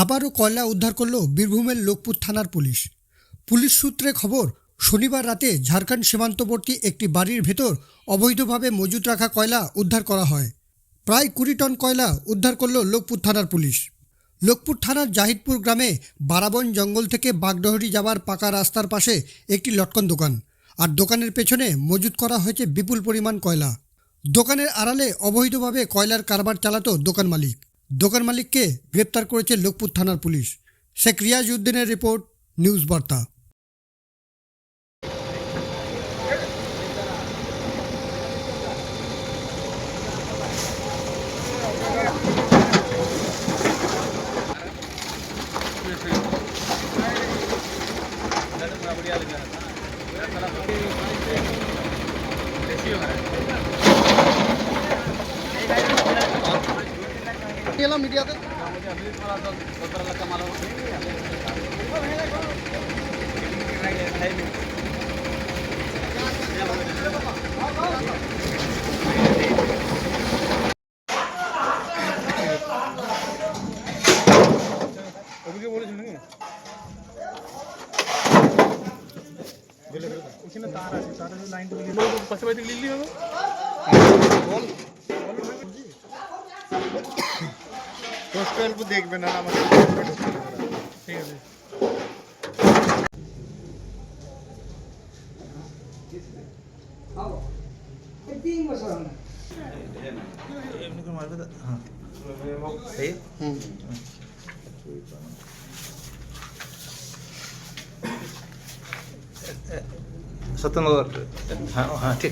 আবারও কয়লা উদ্ধার করল বীরভূমের লোকপুর থানার পুলিশ। পুলিশ সূত্রে খবর, শনিবার রাতে ঝাড়খণ্ড সীমান্তবর্তী একটি বাড়ির ভেতর অবৈধভাবে মজুত রাখা কয়লা উদ্ধার করা হয়। প্রায় কুড়ি টন কয়লা উদ্ধার করল লোকপুর থানার পুলিশ। লোকপুর থানার জাহিদপুর গ্রামে বারাবন জঙ্গল থেকে বাগডহরি যাওয়ার পাকা রাস্তার পাশে একটি লটকন দোকান। আর দোকানের পেছনে মজুত করা হয়েছে বিপুল পরিমাণ কয়লা। দোকানের আড়ালে অবৈধভাবে কয়লার কারবার চালাতো দোকান মালিক। দোকান মালিককে গ্রেপ্তার করেছে লোকপুর থানার পুলিশ। শেখ রিয়াজ উদ্দিনের রিপোর্ট নিউজ বার্তা। এলাম মিডিয়াতে ওদিকে বলেছিল নাকি ওখানে তার আছে তার আছে লাইন থেকে পাশে বাড়ি থেকে লিখলি হবে দশটা অল্প দেখবে না আমাকে ঠিক আছে এমনি করে মারবে তো- হ্যাঁ এই সত্যনগর হ্যাঁ হ্যাঁ ঠিক